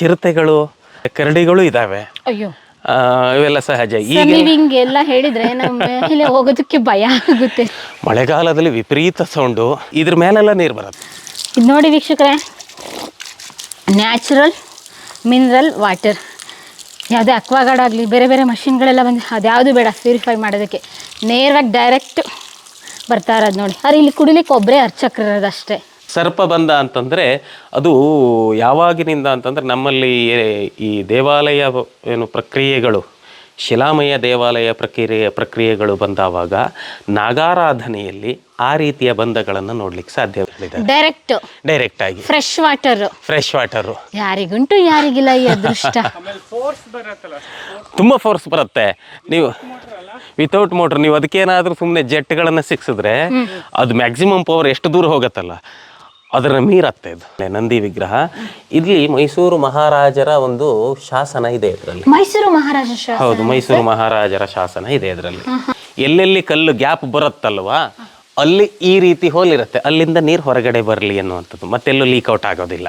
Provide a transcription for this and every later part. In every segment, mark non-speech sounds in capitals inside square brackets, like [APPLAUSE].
ಚಿರತೆಗಳು ಕರಡಿಗಳು ಇದಾವೆ. ಅಯ್ಯೋ. ಇವೆಲ್ಲ ಸಹಜ. ಈಗ ನೀವ್ ಎಲ್ಲ ಹೇಳಿದ್ರೆ ನಮ್ಮ ಮೇಲೆ ಹೋಗೋದಕ್ಕೆ ಭಯ ಆಗುತ್ತೆ. ಮಳೆಗಾಲದಲ್ಲಿ ವಿಪರೀತ ಸೌಂಡು ಇದ್ರ ಮೇಲೆಲ್ಲ ನೀರು ಬರುತ್ತೆ. ಇದು ನೋಡಿ ವೀಕ್ಷಕರೇ. ನ್ಯಾಚುರಲ್ ಮಿನರಲ್ ವಾಟರ್ ಯಾವುದೇ ಅಕ್ವಾಗಾರ್ಡ್ ಆಗಲಿ ಬೇರೆ ಬೇರೆ ಮಷಿನ್ಗಳೆಲ್ಲ ಬಂದು ಅದ್ಯಾವುದು ಬೇಡ ಪ್ಯೂರಿಫೈ ಮಾಡೋದಕ್ಕೆ. ನೇರವಾಗಿ ಡೈರೆಕ್ಟ್ ಬರ್ತಾ ಇರೋದು ನೋಡಿ. ಅರೆ ಇಲ್ಲಿ ಕುಡಿಲಿಕ್ಕೆ ಒಬ್ಬರೇ ಅರ್ಚಕ್ರ ಇರೋದು ಅಷ್ಟೇ. ಸರ್ಪ ಬಂದ ಅಂತಂದರೆ ಅದು ಯಾವಾಗಿನಿಂದ ಅಂತಂದರೆ ನಮ್ಮಲ್ಲಿ ಈ ದೇವಾಲಯ ಏನು ಪ್ರಕ್ರಿಯೆಗಳು ಶಿಲಾಮಯ ದೇವಾಲಯ ಪ್ರಕ್ರಿಯೆ ಪ್ರಕ್ರಿಯೆಗಳು ಬಂದಾವಾಗ ನಾಗಾರಾಧನೆಯಲ್ಲಿ ಆ ರೀತಿಯ ಬಂಧಗಳನ್ನು ನೋಡ್ಲಿಕ್ಕೆ ಸಾಧ್ಯ ಡೈರೆಕ್ಟ್ ಡೈರೆಕ್ಟ್ ಆಗಿ. ಫ್ರೆಶ್ ವಾಟರ್ ಫ್ರೆಶ್ ವಾಟರ್ ಯಾರಿಗುಂಟು ಯಾರಿಗಿಲ್ಲ ಈ ಅದೃಷ್ಟ. [LAUGHS] ತುಂಬ ಫೋರ್ಸ್ ಬರುತ್ತೆ. ನೀವು ವಿತೌಟ್ ಮೋಟರ್ ನೀವು ಅದಕ್ಕೇನಾದ್ರೂ ಸುಮ್ಮನೆ ಜೆಟ್ಗಳನ್ನು ಸಿಕ್ಸಿದ್ರೆ ಅದು ಮ್ಯಾಕ್ಸಿಮಮ್ ಪವರ್ ಎಷ್ಟು ದೂರ ಹೋಗತ್ತಲ್ಲ. ಅದರ ಮೀರತ್ತೆ ಇದು. ನಂದಿ ವಿಗ್ರಹ. ಇಲ್ಲಿ ಮೈಸೂರು ಮಹಾರಾಜರ ಒಂದು ಶಾಸನ ಇದೆ ಇದರಲ್ಲಿ. ಮೈಸೂರು ಮಹಾರಾಜ ಹೌದು ಮೈಸೂರು ಮಹಾರಾಜರ ಶಾಸನ ಇದೆ ಇದರಲ್ಲಿ. ಎಲ್ಲೆಲ್ಲಿ ಕಲ್ಲು ಗ್ಯಾಪ್ ಬರುತ್ತಲ್ವಾ ಅಲ್ಲಿ ಈ ರೀತಿ ಹೋಲಿರುತ್ತೆ. ಅಲ್ಲಿಂದ ನೀರು ಹೊರಗಡೆ ಬರಲಿ ಅನ್ನುವಂಥದ್ದು ಮತ್ತೆಲ್ಲೂ ಲೀಕ್ ಔಟ್ ಆಗೋದಿಲ್ಲ.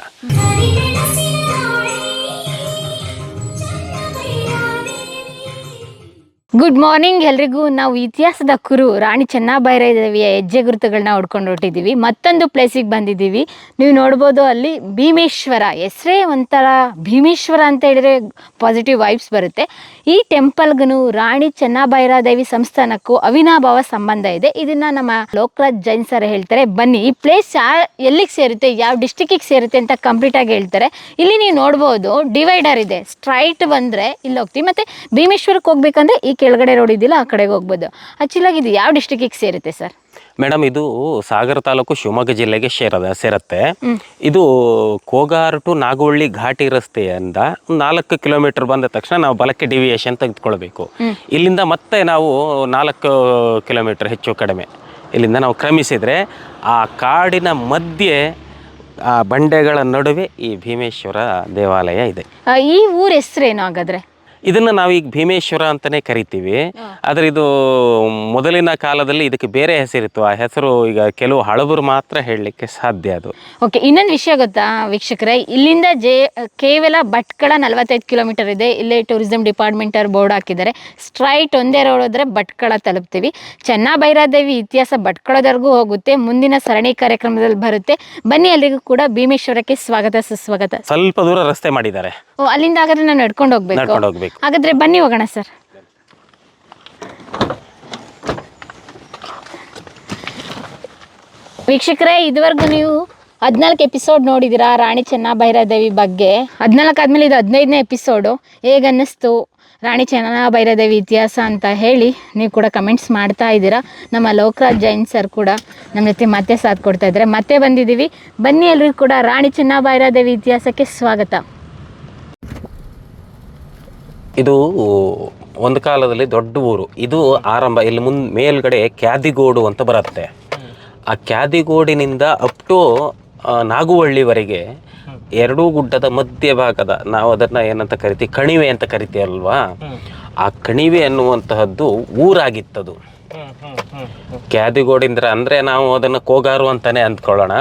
ಗುಡ್ ಮಾರ್ನಿಂಗ್ ಎಲ್ರಿಗೂ. ನಾವು ಇತಿಹಾಸದ ಕುರು ರಾಣಿ ಚೆನ್ನಬೈರಾದೇವಿಯ ಹೆಜ್ಜೆ ಗುರುತುಗಳನ್ನ ಹೊಡ್ಕೊಂಡು ಹೊರಟಿದ್ದೀವಿ ಮತ್ತೊಂದು ಪ್ಲೇಸಿಗೆ ಬಂದಿದ್ದೀವಿ. ನೀವು ನೋಡ್ಬೋದು ಅಲ್ಲಿ ಭೀಮೇಶ್ವರ ಹೆಸರೇ ಒಂಥರ ಭೀಮೇಶ್ವರ ಅಂತ ಹೇಳಿದ್ರೆ ಪಾಸಿಟಿವ್ ವೈಬ್ಸ್ ಬರುತ್ತೆ. ಈ ಟೆಂಪಲ್ಗೂ ರಾಣಿ ಚೆನ್ನಬೈರಾದೇವಿ ಸಂಸ್ಥಾನಕ್ಕೂ ಅವಿನಾಭಾವ ಸಂಬಂಧ ಇದೆ. ಇದನ್ನ ನಮ್ಮ ಲೋಕರಾಜ್ ಜೈನ್ ಸರ್ ಹೇಳ್ತಾರೆ. ಬನ್ನಿ, ಈ ಪ್ಲೇಸ್ ಯಾ ಎಲ್ಲಿಗೆ ಸೇರುತ್ತೆ, ಯಾವ ಡಿಸ್ಟಿಕ್ಕಿಗೆ ಸೇರುತ್ತೆ ಅಂತ ಕಂಪ್ಲೀಟ್ ಆಗಿ ಹೇಳ್ತಾರೆ. ಇಲ್ಲಿ ನೀವು ನೋಡ್ಬೋದು ಡಿವೈಡರ್ ಇದೆ. ಸ್ಟ್ರೈಟ್ ಬಂದ್ರೆ ಇಲ್ಲಿ ಹೋಗ್ತೀವಿ ಮತ್ತೆ ಭೀಮೇಶ್ವರಕ್ಕೆ ಹೋಗ್ಬೇಕಂದ್ರೆ ಈ ಕೆಳಗಡೆ ರೋಡ್ ಇದೆಯಲ್ಲ ಆ ಕಡೆಗೆ ಹೋಗ್ಬೋದು. ಆಕ್ಚುಲಾಗಿ ಇದು ಯಾವ ಡಿಸ್ಟಿಕ್ಕಿಗೆ ಸೇರುತ್ತೆ ಸರ್ ಮೇಡಮ್ ಇದು ಸಾಗರ ತಾಲೂಕು ಶಿವಮೊಗ್ಗ ಜಿಲ್ಲೆಗೆ ಸೇರದ ಸೇರತ್ತೆ. ಇದು ಕೋಗಾರ್ ಟು ನಾಗವಳ್ಳಿ ಘಾಟಿ ರಸ್ತೆಯಿಂದ ನಾಲ್ಕು ಕಿಲೋಮೀಟರ್ ಬಂದ ತಕ್ಷಣ ನಾವು ಬಲಕ್ಕೆ ಡಿವಿಯೇಷನ್ ತೆಗೆದುಕೊಳ್ಬೇಕು. ಇಲ್ಲಿಂದ ಮತ್ತೆ ನಾವು ನಾಲ್ಕು ಕಿಲೋಮೀಟರ್ ಹೆಚ್ಚು ಕಡಿಮೆ. ಇಲ್ಲಿಂದ ನಾವು ಕ್ರಮಿಸಿದರೆ ಆ ಕಾಡಿನ ಮಧ್ಯೆ ಆ ಬಂಡೆಗಳ ನಡುವೆ ಈ ಭೀಮೇಶ್ವರ ದೇವಾಲಯ ಇದೆ. ಈ ಊರ ಹೆಸರೇನು ಹಾಗಾದ್ರೆ? ಇದನ್ನು ನಾವೀಗ ಭೀಮೇಶ್ವರ ಅಂತಾನೆ ಕರಿತೀವಿ. ಆದ್ರೆ ಇದು ಮೊದಲಿನ ಕಾಲದಲ್ಲಿ ಇದಕ್ಕೆ ಬೇರೆ ಹೆಸರಿತ್ತು. ಆ ಹೆಸರು ಈಗ ಕೆಲವು ಹಳಬರು ಮಾತ್ರ ಹೇಳಲಿಕ್ಕೆ ಸಾಧ್ಯ ಅದು. ಓಕೆ ಇನ್ನೊಂದು ವಿಷಯ ಗೊತ್ತಾ ವೀಕ್ಷಕರೇ? ಇಲ್ಲಿಂದ ಜೆ ಕೇವಲ ಭಟ್ಕಳ ನಲವತ್ತೈದು ಕಿಲೋಮೀಟರ್ ಇದೆ. ಇಲ್ಲೇ ಟೂರಿಸಂ ಡಿಪಾರ್ಟ್ಮೆಂಟ್ ಅವ್ರು ಬೋರ್ಡ್ ಹಾಕಿದ್ದಾರೆ. ಸ್ಟ್ರೈಟ್ ಒಂದೇ ರೋಡ್ ಹೋದ್ರೆ ಭಟ್ಕಳ ತಲುಪ್ತೀವಿ. ಚೆನ್ನಭೈರಾದೇವಿ ಇತಿಹಾಸ ಭಟ್ಕಳದವರೆಗೂ ಹೋಗುತ್ತೆ. ಮುಂದಿನ ಸರಣಿ ಕಾರ್ಯಕ್ರಮದಲ್ಲಿ ಬರುತ್ತೆ. ಬನ್ನಿ ಅಲ್ಲಿಗೂ ಕೂಡ ಭೀಮೇಶ್ವರಕ್ಕೆ ಸ್ವಾಗತ ಸುಸ್ವಾಗತ. ಸ್ವಲ್ಪ ದೂರ ರಸ್ತೆ ಮಾಡಿದ್ದಾರೆ. ಓ ಅಲ್ಲಿಂದ ಹಾಗಾದ್ರೆ ನಾನು ನಡ್ಕೊಂಡು ಹೋಗ್ಬೇಕು. ನಡ್ಕೊಂಡು ಹೋಗ್ಬೇಕು. ಹಾಗಾದ್ರೆ ಬನ್ನಿ ಹೋಗೋಣ, ಸರ್. ವೀಕ್ಷಕರೇ, ಇದುವರೆಗೂ ನೀವು ಹದಿನಾಲ್ಕು ಎಪಿಸೋಡ್ ನೋಡಿದ್ದೀರಾ, ರಾಣಿ ಚೆನ್ನಭೈರಾದೇವಿ ಬಗ್ಗೆ. ಹದಿನಾಲ್ಕು ಆದಮೇಲೆ ಇದು ಹದಿನೈದನೇ ಎಪಿಸೋಡು ಹೇಗನ್ನಿಸ್ತು ರಾಣಿ ಚೆನ್ನಭೈರಾದೇವಿ ಇತಿಹಾಸ ಅಂತ ಹೇಳಿ ನೀವು ಕೂಡ ಕಮೆಂಟ್ಸ್ ಮಾಡ್ತಾ ಇದ್ದೀರಾ. ನಮ್ಮ ಲೋಕರಾಜ್ ಜೈನ್ ಸರ್ ಕೂಡ ನಮ್ಮ ಜೊತೆ ಮತ್ತೆ ಸಾಥ್ ಕೊಡ್ತಾ ಇದ್ದಾರೆ. ಮತ್ತೆ ಬಂದಿದ್ದೀವಿ. ಬನ್ನಿ ಎಲ್ರಿಗೂ ಕೂಡ ರಾಣಿ ಚೆನ್ನಭೈರಾದೇವಿ ಇತಿಹಾಸಕ್ಕೆ ಸ್ವಾಗತ. ಇದು ಒಂದು ಕಾಲದಲ್ಲಿ ದೊಡ್ಡ ಊರು. ಇದು ಆರಂಭ ಇಲ್ಲಿ ಮುಂದ್ ಮೇಲ್ಗಡೆ ಕ್ಯಾದಿಗೋಡು ಅಂತ ಬರುತ್ತೆ. ಆ ಕ್ಯಾದಿಗೋಡಿನಿಂದ ಅಪ್ ಟು ನಾಗುವಳ್ಳಿವರೆಗೆ ಎರಡೂ ಗುಡ್ಡದ ಮಧ್ಯ ಭಾಗದ ನಾವು ಅದನ್ನ ಏನಂತ ಕರಿತೀವಿ ಕಣಿವೆ ಅಂತ ಕರಿತೀವಲ್ವಾ ಆ ಕಣಿವೆ ಅನ್ನುವಂತಹದ್ದು ಊರಾಗಿತ್ತದು. ಕ್ಯಾದಿಗೋಡಿಂದ್ರ ಅಂದ್ರೆ ನಾವು ಅದನ್ನ ಕೋಗಾರು ಅಂತಾನೆ ಅಂದ್ಕೊಳ್ಳೋಣ.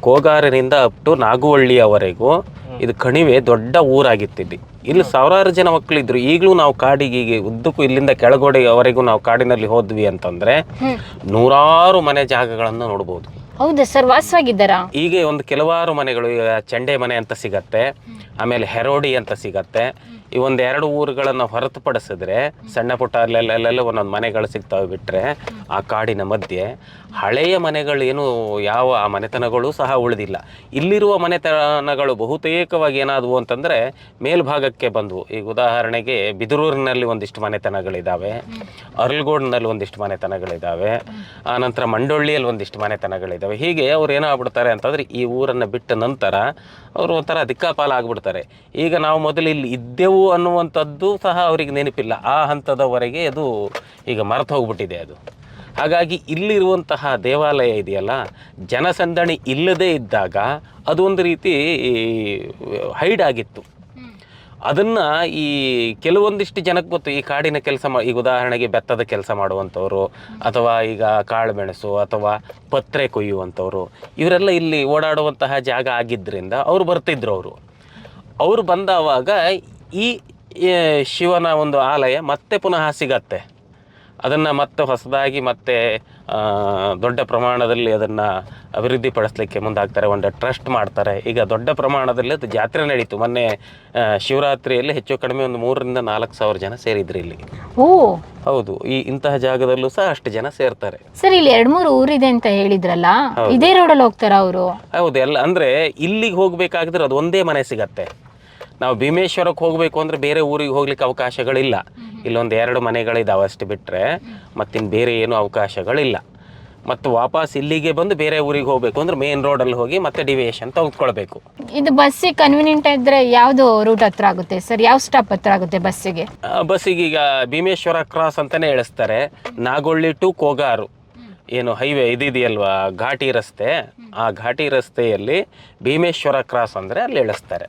ಕೋಗಾರಿನಿಂದ ಅಪ್ ಟು ನಾಗುವಳ್ಳಿಯವರೆಗೂ ಇದು ಕಣಿವೆ ದೊಡ್ಡ ಊರಾಗಿತ್ತು ಇಲ್ಲಿ ಸಾವಿರಾರು ಜನ ಮಕ್ಕಳಿದ್ರು ಈಗಲೂ ನಾವು ಕಾಡಿಗೆ ಉದ್ದಕ್ಕೂ ಇಲ್ಲಿಂದ ಕೆಳಗೋಡೆಯವರೆಗೂ ನಾವು ಕಾಡಿನಲ್ಲಿ ಹೋದ್ವಿ ಅಂತಂದ್ರೆ ನೂರಾರು ಮನೆ ಜಾಗಗಳನ್ನು ನೋಡ್ಬೋದು. ಹೌದು ಸರ್? ವಾಸವಾಗಿದ್ದಾರಾ? ಈಗ ಒಂದು ಕೆಲವಾರು ಮನೆಗಳು ಈಗ ಚಂಡೆ ಮನೆ ಅಂತ ಸಿಗತ್ತೆ ಆಮೇಲೆ ಹೆರೋಡಿ ಅಂತ ಸಿಗತ್ತೆ ಈ ಒಂದು ಎರಡು ಊರುಗಳನ್ನು ಹೊರತುಪಡಿಸಿದ್ರೆ ಸಣ್ಣ ಪುಟ್ಟ ಅಲ್ಲೆಲ್ಲ ಒಂದೊಂದು ಮನೆಗಳು ಸಿಗ್ತವೆ ಬಿಟ್ರೆ ಆ ಕಾಡಿನ ಮಧ್ಯೆ ಹಳೆಯ ಮನೆಗಳು ಏನು ಯಾವ ಆ ಮನೆತನಗಳು ಸಹ ಉಳಿದಿಲ್ಲ. ಇಲ್ಲಿರುವ ಮನೆತನಗಳು ಬಹುತೇಕವಾಗಿ ಏನಾದವು ಅಂತಂದ್ರೆ ಮೇಲ್ಭಾಗಕ್ಕೆ ಬಂದವು. ಈಗ ಉದಾಹರಣೆಗೆ ಬಿದರೂರಿನಲ್ಲಿ ಒಂದಿಷ್ಟು ಮನೆತನಗಳಿದ್ದಾವೆ ಅರ್ಲ್ಗೋಡ್ನಲ್ಲಿ ಒಂದಿಷ್ಟು ಮನೆತನಗಳಿದ್ದಾವೆ ಆನಂತರ ಮಂಡೊಳ್ಳಿಯಲ್ಲಿ ಒಂದಿಷ್ಟು ಮನೆತನಗಳಿದ್ದಾವೆ ಹೀಗೆ ಅವ್ರು ಏನಾಗ್ಬಿಡ್ತಾರೆ ಅಂತಂದ್ರೆ ಈ ಊರನ್ನು ಬಿಟ್ಟ ನಂತರ ಅವರು ಒಂಥರ ದಿಕ್ಕಾಪಾಲ ಆಗ್ಬಿಡ್ತಾರೆ ಈಗ ನಾವು ಮೊದಲು ಇಲ್ಲಿ ಇದ್ದೆವು ಅನ್ನುವಂಥದ್ದು ಸಹ ಅವರಿಗೆ ನೆನಪಿಲ್ಲ. ಆ ಹಂತದವರೆಗೆ ಅದು ಈಗ ಮರೆತು ಹೋಗ್ಬಿಟ್ಟಿದೆ ಅದು. ಹಾಗಾಗಿ ಇಲ್ಲಿರುವಂತಹ ದೇವಾಲಯ ಇದೆಯಲ್ಲ, ಜನಸಂದಣಿ ಇಲ್ಲದೇ ಇದ್ದಾಗ ಅದು ಒಂದು ರೀತಿ ಹೈಡ್ ಆಗಿತ್ತು. ಅದನ್ನು ಈ ಕೆಲವೊಂದಿಷ್ಟು ಜನಕ್ಕೆ ಗೊತ್ತು, ಈ ಕಾಡಿನ ಕೆಲಸ ಮಾ, ಈಗ ಉದಾಹರಣೆಗೆ ಬೆತ್ತದ ಕೆಲಸ ಮಾಡುವಂಥವ್ರು, ಅಥವಾ ಈಗ ಕಾಳು ಮೆಣಸು, ಅಥವಾ ಪತ್ರೆ ಕೊಯ್ಯುವಂಥವ್ರು, ಇವರೆಲ್ಲ ಇಲ್ಲಿ ಓಡಾಡುವಂತಹ ಜಾಗ ಆಗಿದ್ದರಿಂದ ಅವರು ಬರ್ತಿದ್ರು ಅವರು. ಅವರು ಬಂದವಾಗ ಈ ಶಿವನ ಒಂದು ಆಲಯ ಮತ್ತೆ ಪುನಃ ಸಿಗತ್ತೆ. ಅದನ್ನು ಮತ್ತೆ ಹೊಸದಾಗಿ ಮತ್ತೆ ದೊಡ್ಡ ಪ್ರಮಾಣದಲ್ಲಿ ಅದನ್ನು ಅಭಿವೃದ್ಧಿಪಡಿಸ್ಲಿಕ್ಕೆ ಮುಂದಾಗ್ತಾರೆ. ಒಂದು ಟ್ರಸ್ಟ್ ಮಾಡ್ತಾರೆ. ಈಗ ದೊಡ್ಡ ಪ್ರಮಾಣದಲ್ಲಿ ಅದು ಜಾತ್ರೆ ನಡೀತು. ಮೊನ್ನೆ ಶಿವರಾತ್ರಿಯಲ್ಲಿ ಹೆಚ್ಚು ಕಡಿಮೆ ಒಂದು ಮೂರರಿಂದ ನಾಲ್ಕು ಸಾವಿರ ಜನ ಸೇರಿದ್ರು ಇಲ್ಲಿ. ಓ! ಹೌದು. ಈ ಇಂತಹ ಜಾಗದಲ್ಲೂ ಸಹ ಅಷ್ಟು ಜನ ಸೇರ್ತಾರೆ. ಸರ್ ಇಲ್ಲಿ ಎರಡು ಮೂರು ಊರಿದೆ ಅಂತ ಹೇಳಿದ್ರಲ್ಲ? ಇದೇ ರೋಡಲ್ಲಿ ಹೋಗ್ತಾರ ಅವರು? ಹೌದು. ಎಲ್ಲ ಅಂದ್ರೆ ಇಲ್ಲಿಗೆ ಹೋಗ್ಬೇಕಾಗಿದ್ರೆ ಅದು ಒಂದೇ ಮನೆ ಸಿಗತ್ತೆ. ನಾವು ಭೀಮೇಶ್ವರಕ್ಕೆ ಹೋಗಬೇಕು ಅಂದರೆ ಬೇರೆ ಊರಿಗೆ ಹೋಗ್ಲಿಕ್ಕೆ ಅವಕಾಶಗಳಿಲ್ಲ. ಇಲ್ಲೊಂದು ಎರಡು ಮನೆಗಳಿದ್ದಾವೆ ಅಷ್ಟು ಬಿಟ್ಟರೆ ಮತ್ತಿನ್ನು ಬೇರೆ ಏನೂ ಅವಕಾಶಗಳಿಲ್ಲ. ಮತ್ತು ವಾಪಸ್ ಇಲ್ಲಿಗೆ ಬಂದು ಬೇರೆ ಊರಿಗೆ ಹೋಗಬೇಕು ಅಂದ್ರೆ ಮೇನ್ ರೋಡಲ್ಲಿ ಹೋಗಿ ಮತ್ತೆ ಡಿವಿಯೇಷನ್ ತೆಗೆದುಕೊಳ್ಬೇಕು. ಇದು ಬಸ್ಸಿಗೆ ಕನ್ವೀನಿಯಂಟ್ ಇದ್ರೆ ಯಾವುದು ರೂಟ್ ಹತ್ರ ಆಗುತ್ತೆ ಸರ್? ಯಾವ ಸ್ಟಾಪ್ ಹತ್ರ ಆಗುತ್ತೆ ಬಸ್ಸಿಗೆ ಬಸ್ಸಿಗೆ ಈಗ ಭೀಮೇಶ್ವರ ಕ್ರಾಸ್ ಅಂತಲೇ ಹೇಳಿಸ್ತಾರೆ. ನಾಗೊಳ್ಳಿ ಟು ಕೋಗಾರು. ಏನು ಹೈವೇ ಇದಿದೆಯಲ್ವಾ? ಘಾಟಿ ರಸ್ತೆ. ಆ ಘಾಟಿ ರಸ್ತೆಯಲ್ಲಿ ಭೀಮೇಶ್ವರ ಕ್ರಾಸ್ ಅಂದರೆ ಅಲ್ಲಿ ಇಳಿಸ್ತಾರೆ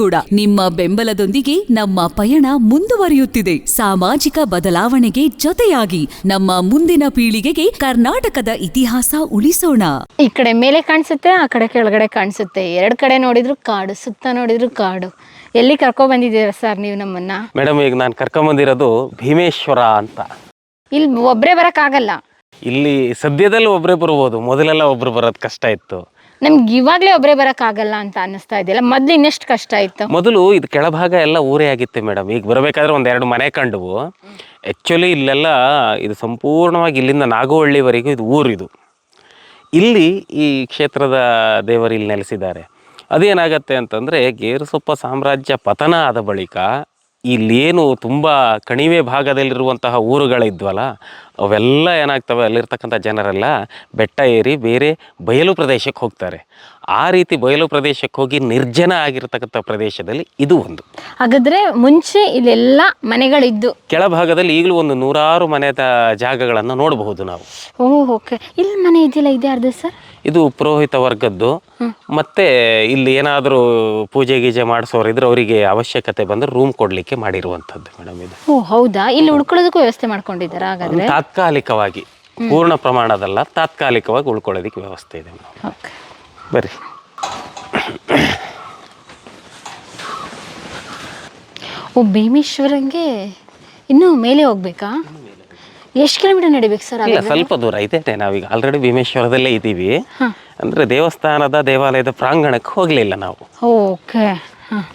ಕೂಡ ನಿಮ್ಮ ಬೆಂಬಲದೊಂದಿಗೆ ನಮ್ಮ ಪಯಣ ಮುಂದುವರಿಯುತ್ತಿದೆ. ಸಾಮಾಜಿಕ ಬದಲಾವಣೆಗೆ ಜೊತೆಯಾಗಿ ನಮ್ಮ ಮುಂದಿನ ಪೀಳಿಗೆಗೆ ಕರ್ನಾಟಕದ ಇತಿಹಾಸ ಉಳಿಸೋಣ. ಈ ಕಡೆ ಮೇಲೆ ಕಾಣಿಸುತ್ತೆ ಆ ಕಡೆ ಕೆಳಗಡೆ ಕಾಣಿಸುತ್ತೆ. ಎರಡ್ ಕಡೆ ನೋಡಿದ್ರು ಕಾಡು ಸುತ್ತ ನೋಡಿದ್ರು ಕಾಡು. ಎಲ್ಲಿ ಕರ್ಕೊ ಬಂದಿದ್ದೀರಾ ಸರ್ ನೀವು ನಮ್ಮನ್ನ? ಮೇಡಮ್ ಈಗ ನಾನು ಕರ್ಕೊಂಬಂದಿರೋದು ಭೀಮೇಶ್ವರ ಅಂತ. ಇಲ್ಲಿ ಒಬ್ಬರೇ ಬರಕ್ಕಾಗಲ್ಲ. ಇಲ್ಲಿ ಸದ್ಯದಲ್ಲಿ ಒಬ್ಬರೇ ಬರ್ಬೋದು. ಮೊದಲೆಲ್ಲ ಒಬ್ರು ಬರೋದು ಕಷ್ಟ ಇತ್ತು. ನಮ್ಗೆ ಇವಾಗಲೇ ಒಬ್ಬರೇ ಬರೋಕ್ಕಾಗಲ್ಲ ಅಂತ ಅನ್ನಿಸ್ತಾ ಇದೆಯಲ್ಲ ಮೊದಲು ಇನ್ನೆಷ್ಟು ಕಷ್ಟ ಇತ್ತು? ಮೊದಲು ಇದು ಕೆಳಭಾಗ ಎಲ್ಲ ಊರೇ ಆಗಿತ್ತು ಮೇಡಮ್. ಈಗ ಬರಬೇಕಾದ್ರೆ ಒಂದೆರಡು ಮನೆ ಕಂಡವು. ಆ್ಯಕ್ಚುಲಿ ಇಲ್ಲೆಲ್ಲ ಇದು ಸಂಪೂರ್ಣವಾಗಿ ಇಲ್ಲಿಂದ ನಾಗೋಹಳ್ಳಿವರೆಗೂ ಇದು ಊರಿದು. ಇಲ್ಲಿ ಈ ಕ್ಷೇತ್ರದ ದೇವರು ಇಲ್ಲಿ ನೆಲೆಸಿದ್ದಾರೆ. ಅದೇನಾಗತ್ತೆ ಅಂತಂದರೆ ಗೇರುಸೊಪ್ಪ ಸಾಮ್ರಾಜ್ಯ ಪತನ ಆದ ಬಳಿಕ ಇಲ್ಲೇನು ತುಂಬ ಕಣಿವೆ ಭಾಗದಲ್ಲಿರುವಂತಹ ಊರುಗಳಿದ್ವಲ್ಲ, ಅವೆಲ್ಲ ಏನಾಗ್ತವೆ? ಅಲ್ಲಿರ್ತಕ್ಕಂಥ ಜನರೆಲ್ಲ ಬೆಟ್ಟ ಏರಿ ಬೇರೆ ಬಯಲು ಪ್ರದೇಶಕ್ಕೆ ಹೋಗ್ತಾರೆ. ಆ ರೀತಿ ಬಯಲು ಪ್ರದೇಶಕ್ಕೆ ಹೋಗಿ ನಿರ್ಜನ ಆಗಿರತಕ್ಕಂಥ ಪ್ರದೇಶದಲ್ಲಿ ಇದು ಒಂದು. ಹಾಗಾದ್ರೆ ಮುಂಚೆ ಇಲ್ಲೆಲ್ಲ ಮನೆಗಳಿದ್ದು. ಕೆಳಭಾಗದಲ್ಲಿ ಈಗಲೂ ಒಂದು ನೂರಾರು ಮನೆದ ಜಾಗಗಳನ್ನು ನೋಡಬಹುದು ನಾವು. ಓಕೆ. ಇಲ್ಲಿ ಮನೆ ಇದೆಯಲ್ಲ ಇದೆ ಅರ್ಧ ಸರ್? ಇದು ಪುರೋಹಿತ ವರ್ಗದ್ದು. ಮತ್ತೆ ಇಲ್ಲಿ ಏನಾದರೂ ಪೂಜೆ ಗೀಜೆ ಮಾಡಿಸೋರು ಇದ್ರೆ ಅವರಿಗೆ ಅವಶ್ಯಕತೆ ಬಂದ್ರೆ ರೂಮ್ ಕೊಡ್ಲಿಕ್ಕೆ ಮಾಡಿರುವಂತದ್ದು ಮೇಡಮ್ ಇದು. ಓ ಹೌದಾ? ಇಲ್ಲಿ ಉಳ್ಕೊಳ್ಳೋದಕ್ಕೂ ವ್ಯವಸ್ಥೆ ಮಾಡ್ಕೊಂಡಿದ್ದಾರೆ? ಹಾಗಾದ್ರೆ? ತಾತ್ಕಾಲಿಕವಾಗಿ. ಪೂರ್ಣ ಪ್ರಮಾಣದಲ್ಲ ತಾತ್ಕಾಲಿಕವಾಗಿ ಉಳ್ಕೊಳ್ಳೋದಕ್ಕೆ ವ್ಯವಸ್ಥೆ ಇದೆ ಮೇಡಮ್. ಓಕೆ. ಬರ್ರಿ. ಓ ಭೀಮೇಶ್ವರಂಗೆ ಇನ್ನೂ ಮೇಲೆ ಹೋಗ್ಬೇಕಾ? ಎಷ್ಟು ಕಿಲೋಮೀಟರ್ ನಡಿಬೇಕು ಸರ್ ಇಲ್ಲ ಸ್ವಲ್ಪ ದೂರ. ಇದೆ ನಾವೀಗ. ಆಲ್ರೆಡಿ ಭೀಮೇಶ್ವರದಲ್ಲೇ ಇದ್ದೀವಿ. ಅಂದರೆ ದೇವಸ್ಥಾನದ ದೇವಾಲಯದ ಪ್ರಾಂಗಣಕ್ಕೆ ಹೋಗಲಿಲ್ಲ ನಾವು. ಓಕೆ. ಹಾಂ.